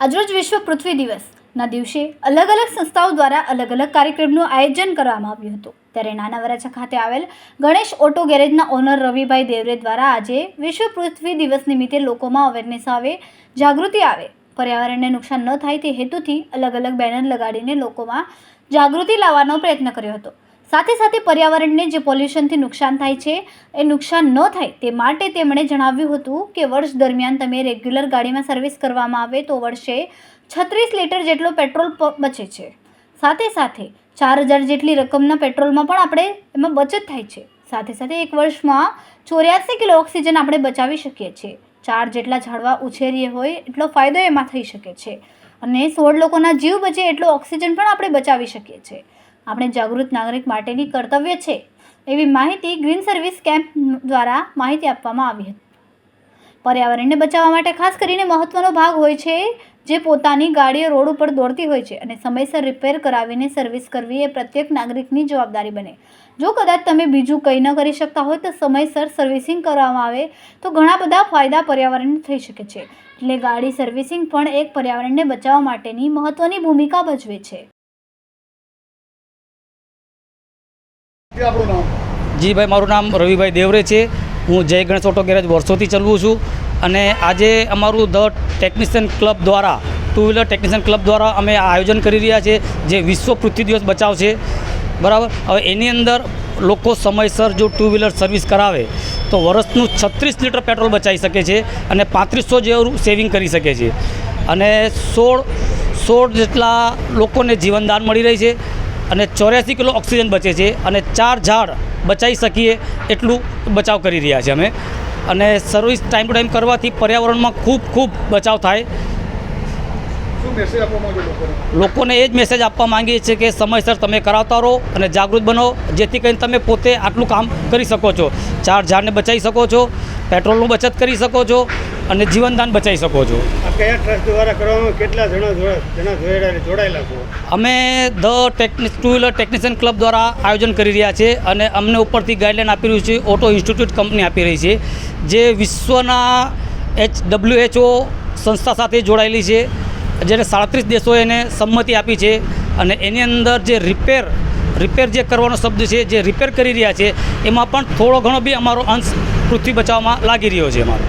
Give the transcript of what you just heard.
આજરોજ વિશ્વ પૃથ્વી દિવસના દિવસે અલગ અલગ સંસ્થાઓ દ્વારા અલગ અલગ કાર્યક્રમનું આયોજન કરવામાં આવ્યું હતું. ત્યારે નાના વરાછા ખાતે આવેલ ગણેશ ઓટો ગેરેજના ઓનર રવિભાઈ દેવરે દ્વારા આજે વિશ્વ પૃથ્વી દિવસ નિમિત્તે લોકોમાં અવેરનેસ આવે, જાગૃતિ આવે. પર્યાવરણને નુકસાન ન થાય તે હેતુથી અલગ અલગ બેનર લગાડીને લોકોમાં જાગૃતિ લાવવાનો પ્રયત્ન કર્યો હતો. સાથે સાથે પર્યાવરણને જે પોલ્યુશનથી નુકસાન થાય છે, એ નુકસાન ન થાય તે માટે તેમણે જણાવ્યું હતું કે વર્ષ દરમિયાન તમે રેગ્યુલર ગાડીમાં સર્વિસ કરવામાં આવે તો વર્ષે છત્રીસ લીટર જેટલો પેટ્રોલ બચે છે. સાથે સાથે ચાર હજાર જેટલી રકમના પેટ્રોલમાં પણ આપણે એમાં બચત થાય છે. સાથે સાથે એક વર્ષમાં ચોર્યાસી કિલો ઓક્સિજન આપણે બચાવી શકીએ છીએ. ચાર જેટલા ઝાડવા ઉછેરીએ હોય એટલો ફાયદો એમાં થઈ શકે છે. અને સોળ લોકોના જીવ બચે એટલો ઓક્સિજન પણ આપણે બચાવી શકીએ છીએ. આપણે જાગૃત નાગરિક માટેની કર્તવ્ય છે. એવી માહિતી ગ્રીન સર્વિસ કેમ્પ દ્વારા માહિતી આપવામાં આવી હતી. પર્યાવરણને બચાવવા માટે ખાસ કરીને મહત્વનો ભાગ હોય છે જે પોતાની ગાડીઓ રોડ ઉપર દોડતી હોય છે અને સમયસર રિપેર કરાવીને સર્વિસ કરવી એ પ્રત્યેક નાગરિકની જવાબદારી બને. જો કદાચ તમે બીજું કંઈ ન કરી શકતા હોય તો સમયસર સર્વિસિંગ કરવામાં આવે તો ઘણા બધા ફાયદા પર્યાવરણને થઈ શકે છે. એટલે ગાડી સર્વિસિંગ પણ એક પર્યાવરણને બચાવવા માટેની મહત્ત્વની ભૂમિકા ભજવે છે. જી ભાઈ મારું નામ રવિભાઈ દેવરે છે. હું જય ગણેશ ઓટો ગેરેજ વર્ષોથી ચલાવું છું. અને આજે અમારું ધ ટેકનિશિયન ક્લબ દ્વારા ટુ વ્હીલર ટેકનિશિયન ક્લબ દ્વારા અમે આયોજન કરી રહ્યા છીએ જે વિશ્વ પૃથ્વી દિવસ બચાવ છે બરાબર? હવે એની અંદર લોકો સમયસર જો ટુ વ્હીલર સર્વિસ કરાવે, તો વર્ષનું છત્રીસ લીટર પેટ્રોલ બચાવી શકે છે અને પાંત્રીસો જેવું સેવિંગ કરી શકે છે. અને સોળ સોળ જેટલા લોકોને જીવનદાન મળી રહી છે. અને ચોર્યાસી કિલો ઓક્સિજન બચે છે અને ચાર ઝાડ બચાવી શકીએ એટલું બચાવ કરી રહ્યા છીએ અમે. અને સર્વિસ ટાઈમ ટુ ટાઈમ કરવાથી પર્યાવરણમાં ખૂબ ખૂબ બચાવ થાય. લોકોને એ જ મેસેજ આપવા માંગીએ છીએ કે સમયસર તમે કરાવતા રહો અને જાગૃત બનો, જેથી કરીને તમે પોતે આટલું કામ કરી શકો છો. ચાર ઝાડને બચાવી શકો છો, પેટ્રોલનું બચત કરી શકો છો અને જીવનદાન બચાવી શકો છો. કયા ટ્રસ્ટ દ્વારા કરવામાં કેટલા જણા જણા જોડાયેલા છો અમે the technic two wheeler technician club દ્વારા આયોજન કરી રહ્યા છે અને અમને ઉપરથી ગાઈડલાઇન આપી રહ્યું છે ઓટો ઇન્સ્ટિટ્યૂટ કંપની આપી રહી છે જે વિશ્વના એચ ડબલ્યુએચઓ સંસ્થા સાથે જોડાયેલી છે જેને સાડત્રીસ દેશોએ એને સંમતિ આપી છે અને એની અંદર જે રિપેર રિપેર જે કરવાનો શબ્દ છે જે રિપેર કરી રહ્યા છે એમાં પણ થોડો ઘણો બી અમારો અંશ પૃથ્વી બચાવવામાં લાગી રહ્યો છે અમારો.